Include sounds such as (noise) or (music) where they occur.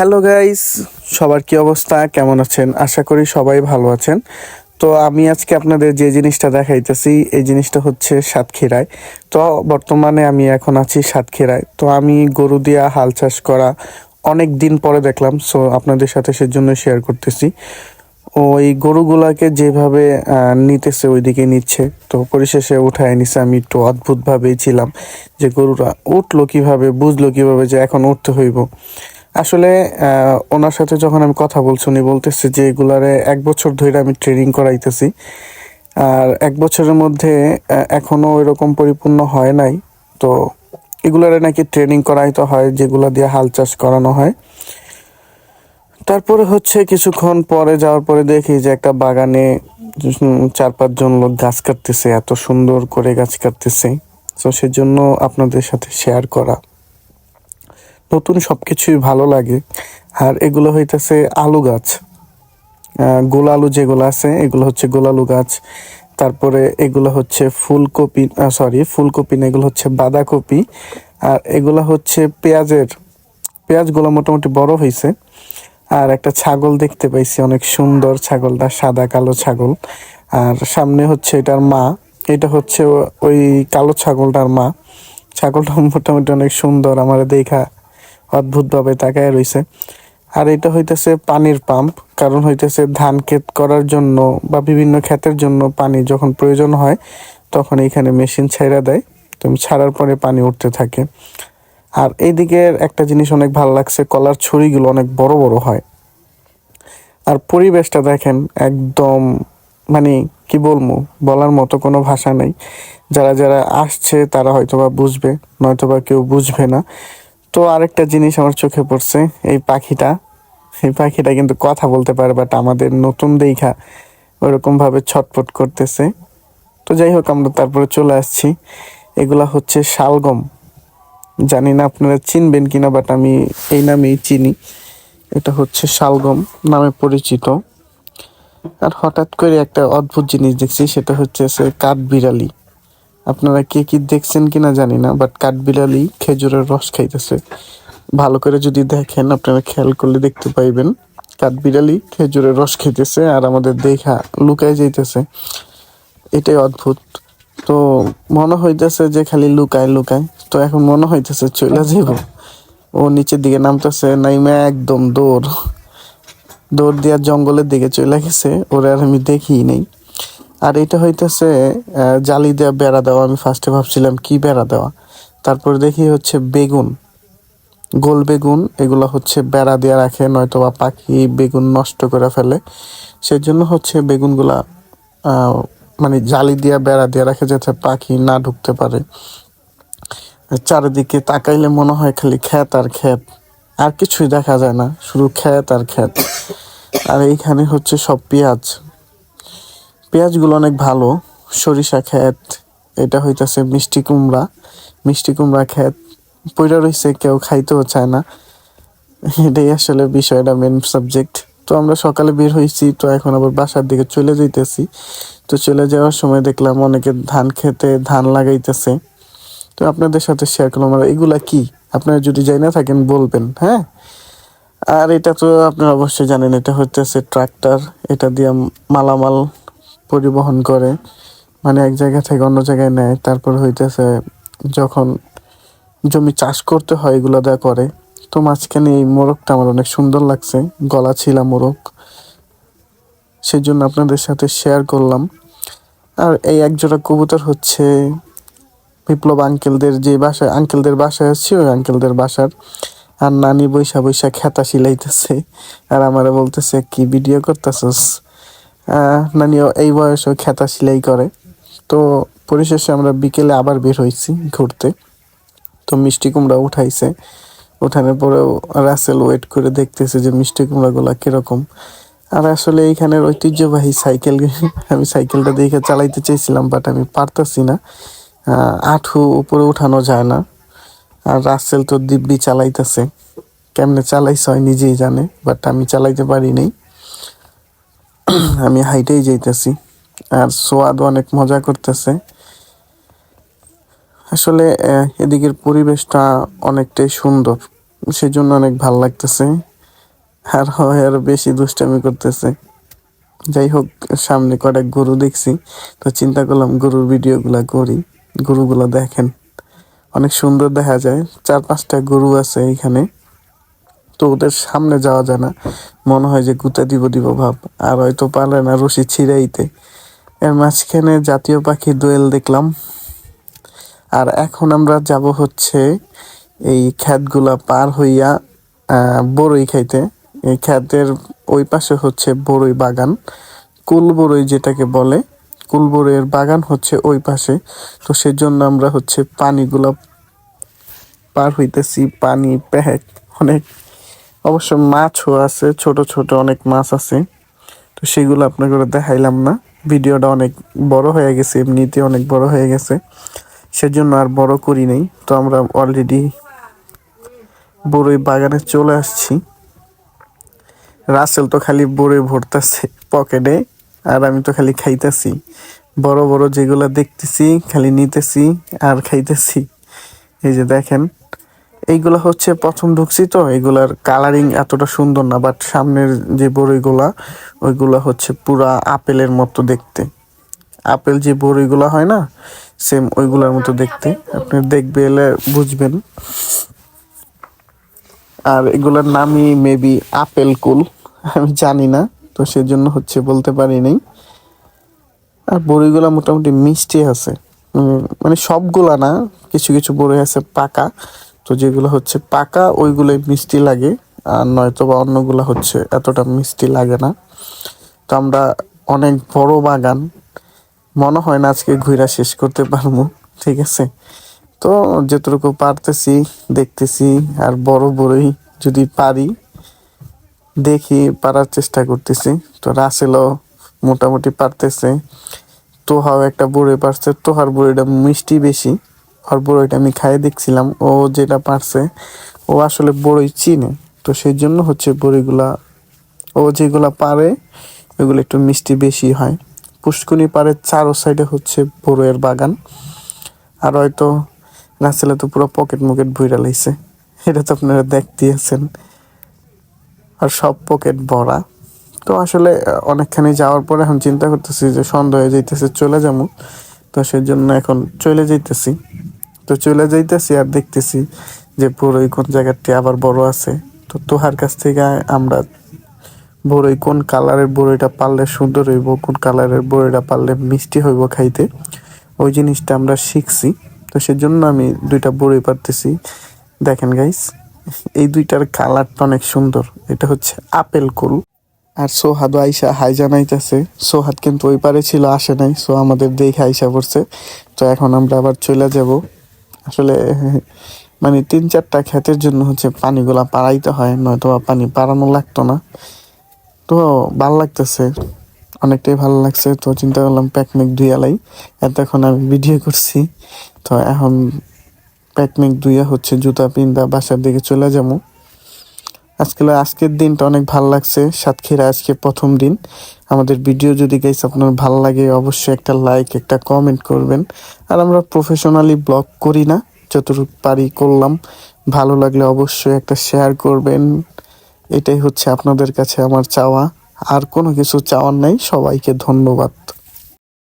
Hello guys, সবার কি অবস্থা? কেমন আছেন? আশা করি সবাই ভালো আছেন। তো আমি আজকে আপনাদের যে জিনিসটা দেখাইতেছি, এই জিনিসটা হচ্ছে সাতক্ষীরায়। তো বর্তমানে আমি এখন আছি সাতক্ষীরায়। তো আমি গরু দিয়া হাল চাষ করা অনেক দিন পরে দেখলাম সো আপনাদের সাথে সেজন্য শেয়ার করতেছি। ওই গরুগুলাকে যেভাবে নিতেছে, ওইদিকে নিচ্ছে। তো পরিশেষে উঠায় নিছে। আমি একটু অদ্ভুতভাবেই ছিলাম যে গরুরা উঠল কীভাবে, বুঝলো কীভাবে যে এখন উঠতে হইব। আসলে ওনার সাথে যখন আমি কথা বলছি উনি বলতেছে যে এগুলারে এক বছর ধরে আমি ট্রেনিং করাইতেছি। আর এক বছরের মধ্যে আহ, এখনও এরকম পরিপূর্ণ হয় নাই। তো এগুলারে নাকি ট্রেনিং করাইতে হয় যেগুলা দিয়ে হাল চাষ করানো হয়। তারপরে হচ্ছে কিছুক্ষণ পরে যাওয়ার পরে দেখি যে একটা বাগানে চার পাঁচজন লোক গাছ কাটতেছে এত সুন্দর করে গাছ কাটতেছে। তো সেজন্য আপনাদের সাথে শেয়ার করা। নতুন সবকিছুই ভালো লাগে। আর এগুলো হইতেছে আলু গাছ। আহ, গোল আলু যেগুলো আছে এগুলো হচ্ছে গোল আলু গাছ। তারপরে এগুলো হচ্ছে ফুলকপি সরি ফুলকপি না এগুলো হচ্ছে বাঁধাকপি। আর এগুলো হচ্ছে পেঁয়াজের। পেঁয়াজগুলো মোটামুটি বড় হয়েছে আর একটা ছাগল দেখতে পাইছি অনেক সুন্দর ছাগলটা সাদা কালো ছাগল। আর সামনে হচ্ছে এটার মা। এটা হচ্ছে ওই কালো ছাগলটার মা। ছাগলটা মোটামুটি অনেক সুন্দর আমার দেখা অদ্ভুতভাবে তাকায় রইছে। আর এটা হইতেছে পানির পাম্প, কারণ হইতেছে ধান ক্ষেত করার জন্য বা বিভিন্ন ক্ষেতের জন্য পানি যখন প্রয়োজন হয়, তখন এখানে মেশিন ছেড়ে দেয়, তো ছাড়ার পরে পানি উঠতে থাকে। আর এইদিকের একটা জিনিস অনেক ভালো লাগছে, কলার ছুরিগুলো অনেক বড় বড় হয়। আর পরিবেশটা দেখেন একদম মানে কি বলব, বলার মতো কোনো ভাষা নেই। যারা যারা আসছে তারা হয়তোবা বুঝবে, নয়তোবা কেউ বুঝবে না। তো আরেকটা জিনিস আমার চোখে পড়ছে, এই পাখিটা। এই পাখিটা কিন্তু কথা বলতে পারে বাট আমাদের নতুন দেখা ওরকম ভাবে ছটফট করতেছে। তো যাই হোক, আমরা তারপরে চলে আসছি। এগুলা হচ্ছে শালগম। জানি না আপনারা চিনবেন কিনা বাট আমি এই নামেই চিনি। এটা হচ্ছে শালগম নামে পরিচিত। আর হঠাৎ করে একটা অদ্ভুত জিনিস দেখছি, সেটা হচ্ছে সে কাঠবিড়ালি। আপনারা কে কি দেখছেন কিনা জানি না বাট কাঠবিড়ালি খেজুরের রস খাইতেছে। ভালো করে যদি দেখেন, আপনারা খেয়াল করলে দেখতে পাইবেন, কাঠবিড়ালি খেজুরের রস খাইতেছে আর আমাদের দেখা লুকায় যাইতেছে। এটাই অদ্ভুত। তো মনে হইতেছে যে খালি লুকায় লুকায়। তো এখন মনে হইতেছে চলে যাব ও নিচের দিকে নামতেছে, নাইমা একদম দৌড়। দৌড় দেওয়ার জঙ্গলের দিকে চলে গেছে, ওরা আর আমি দেখি নেই। আর এটা হইতেছে জালি দেওয়া বেড়া দেওয়া। আমি ফার্স্টে ভাবছিলাম, কি বেড়া দেওয়া? তারপর দেখি হচ্ছে বেগুন, গোল বেগুন, এগুলো হচ্ছে বেড়া দিয়ে রাখে নয়তো বা পাখি বেগুন নষ্ট করে ফেলে। সেজন্য হচ্ছে বেগুনগুলা মানে জালি দিয়া বেড়া দিয়ে রাখে যাতে পাখি না ঢুকতে পারে। চারিদিকে তাকাইলে মনে হয় খালি ক্ষেত আর ক্ষেত। আর কিছুই দেখা যায় না, শুধু ক্ষেত আর ক্ষেত। আর এইখানে হচ্ছে সব পেঁয়াজ। পেঁয়াজগুলো অনেক ভালো, সরিষা ক্ষেত, এটা হইতেছে মিষ্টি কুমড়া মিষ্টি কুমড়া ক্ষেত, পইরা রইছে, কেউ খাইতেও চায় না। এটাই আসলে বিষয়টা মেন সাবজেক্ট তো আমরা সকালে বের হয়েছি তো এখন আবার বাসার দিকে চলে যাইতেছি। তো চলে যাওয়ার সময় দেখলাম অনেকে ধান খেতে ধান লাগাইতেছে। তো আপনাদের সাথে শেয়ার করলাম, আর এগুলা কি? আপনারা যদি যাই না থাকেন, বলবেন হ্যাঁ? আর এটা তো আপনারা অবশ্যই জানেন, এটা হচ্ছে ট্রাক্টর, এটা দিয়ে মালামাল। পরিবহন করে মানে এক জায়গা থেকে অন্য জায়গায় নেয়। তারপর হইতেছে যখন জমি চাষ করতে হয়, এগুলো দেয়া করে। তো মাঝখানে এই মোরগটা আমার অনেক সুন্দর লাগছে, গলা ছিলা মোরগ। সেই জন্য আপনাদের সাথে শেয়ার করলাম। আর এই একজোড়া কবুতর হচ্ছে বিপ্লব আঙ্কেলদের যে বাসায় আঙ্কেলদের বাসায় আসছি ওই আঙ্কেলদের বাসার। আর নানি বৈশা বৈশা খেতা সিলাইতেছে আর আমারে বলতেছে, কি ভিডিও করতেছস? নানিও এই বয়সেও খেতা সেলাই করে। তো পরিশেষে আমরা বিকেলে আবার বের হয়েছি ঘুরতে। তো মিষ্টি কুমড়া উঠাইছে। উঠানোর পরেও রাসেল ওয়েট করে দেখতেছে যে মিষ্টি কুমড়াগুলো কীরকম। আর আসলে এইখানের ঐতিহ্যবাহী সাইকেল (laughs) আমি সাইকেলটা দেখে চালাইতে চাইছিলাম বাট আমি পারতাছি না। আঠু উপরে উঠানো যায় না। আর রাসেল তো দিব্যি চালাইতেছে। কেমনে চালাইছে হয় নিজেই জানে বাট আমি চালাইতে পারি নাই। (clears throat) আমি হাইটেই যাইতেছি। আর সোয়াদ অনেক মজা করতেছে। আসলে এদিকের পরিবেশটা অনেকটাই সুন্দর। সেজন্য অনেক ভালো লাগতেছে। আর হয় আরও বেশি দুষ্টামি করতেছে। যাই হোক, সামনে কয়েক গরু দেখছি। তো চিন্তা করলাম গরুর ভিডিওগুলা করি। গরুগুলো দেখেন। অনেক সুন্দর দেখা যায়। চার পাঁচটা গরু আছে এখানে। তো ওদের সামনে যাওয়া যায় না। মনে হয় যে গুতা দিব দিব ভাব। আর হয়তো পারলে না রশি ছিঁড়াইতে এর মাঝখানে জাতীয় পাখি দোয়েল দেখলাম। আর এখন আমরা যাব হচ্ছে এই ক্ষেতগুলা পার হইয়া বড়ই খাইতে। এই ক্ষেতের ওই পাশে হচ্ছে বড়ই বাগান। কুল বড়ই যেটাকে বলে কুল বড়ইয়ের বাগান হচ্ছে ওই পাশে। তো সেজন্য আমরা হচ্ছে পানিগুলা পার হইতেছি, পানি পেহেক, অনেক অবশ্য মাছও আছে, ছোট ছোট অনেক মাছ আছে। তো সেগুলো আপনাকে দেখাইলাম না। ভিডিওটা অনেক বড় হয়ে গেছে, এমনিতে অনেক বড় হয়ে গেছে। সেজন্য আর বড় করি নাই। তো আমরা অলরেডি বড়ই বাগানে চলে আসছি। রাসেল তো খালি বড়ই ভরতাছে পকেটে আর আমি তো খালি খাইতেছি। বড় বড় যেগুলা দেখতেছি, খালি নিতেছি আর খাইতেছি। এই যে দেখেন এইগুলা হচ্ছে প্রথম ঢুকছি তো এগুলার কালারিং এতটা সুন্দর না বাট সামনের যে বড়িগুলা ওইগুলা হচ্ছে পুরা আপেলের মতো দেখতে। আপেল যে বড়িগুলো হয় না সেম ওইগুলোর মতো দেখতে। আপনি দেখবে এলে বুঝবেন। আর এগুলার নামই মেবি আপেল কুল, আমি জানি না, তো সেজন্য হচ্ছে বলতে পারি নাই। আর বড়িগুলা মোটামুটি মিষ্টি আছে। মানে সবগুলা না, কিছু কিছু বড়ি আছে পাকা। তো যেগুলো হচ্ছে পাকা, ওইগুলোই মিষ্টি লাগে, আর নয়তো বা অন্যগুলো হচ্ছে এতটা মিষ্টি লাগে না। তো আমরা অনেক বড় বাগান, মনে হয় না আজকে ঘুরা শেষ করতে পারব, ঠিক আছে? তো যতটুকু পারতেছি, দেখতেছি, আর বড় বড়ই যদি পারি, দেখি, পারার চেষ্টা করতেছি। তো রাসেলও মোটামুটি পারতেছে। তোহাও একটা বড়ি পারছে, তোহার বড়িটা মিষ্টি বেশি। আর বড়িটা আমি খাইয়ে দেখছিলাম, ও যেটা পারছে, ও আসলে বড়ই চিনে। তো সেই জন্য হচ্ছে বড়িগুলা, ও যেগুলা পারে ওইগুলো একটু মিষ্টি বেশি হয়। পুষ্কুনি পাড়ের চারো সাইডে হচ্ছে বড়ইয়ের বাগান। আর হয়তো রাসেলে তো পুরো পকেট মুকেট ভইরা লাইছে। এটা তো আপনারা দেখতেছেন। আর সব পকেট ভরা। তো আসলে, অনেকখানি যাওয়ার পরে এখন চিন্তা করতেছি যে সন্ধ্যা হয়ে যাইতেছে, চলে যাব। তো সেই জন্য এখন চলে যাইতেছি। তো চলে যাইতেছি আর দেখতেছি যে বড়ই কোন জায়গাটি আবার বড় আছে। তো তোহার কাছ থেকে আমরা বড়ই কোন কালারের বড়ইটা পারলে সুন্দর হইব, কোন কালারের বড়ইটা পারলে মিষ্টি হইব খাইতে, ওই জিনিসটা আমরা শিখছি। তো সেজন্য আমি দুইটা বড়ই পারতেছি। দেখেন গাইস এই দুইটার কালারটা অনেক সুন্দর। এটা হচ্ছে আপেল কুল। আর সোহাদ আইসা হাই জানাইতেছে। সোহাদ কিন্তু ওই পারে ছিল, আসে নাই। সো আমাদের দেখে আইসা পড়ছে। তো এখন আমরা আবার চলে যাব। আসলে মানে তিন চারটা ক্ষেতের জন্য হচ্ছে পানিগুলা পাড়াইতে হয় নয়তো পানি পাড়ানো লাগতো না। তো ভালো লাগতেছে, অনেকটাই ভালো লাগছে। তো চিন্তা করলাম প্যাকমেক ধুইয়ালাই এতক্ষণ আমি ভিডিও করছি, তো এখন প্যাকমেক ধুইয়া হচ্ছে জুতা পিন্দা বাসার দিকে চলে যাব। আজকে আজকের দিনটা অনেক ভালো লাগছে, সাতক্ষীরা আজকে প্রথম দিন। আমাদের ভিডিও যদি গাইস আপনার ভালো লাগে, অবশ্যই একটা লাইক একটা কমেন্ট করবেন। আর আমরা প্রফেশনালি ব্লগ করি না, যতটুকু পারি করলাম। ভালো লাগলে অবশ্যই একটা শেয়ার করবেন। এটাই হচ্ছে আপনাদের কাছে আমার চাওয়া। আর কোনো কিছু চাওয়ার নাই, সবাইকে ধন্যবাদ।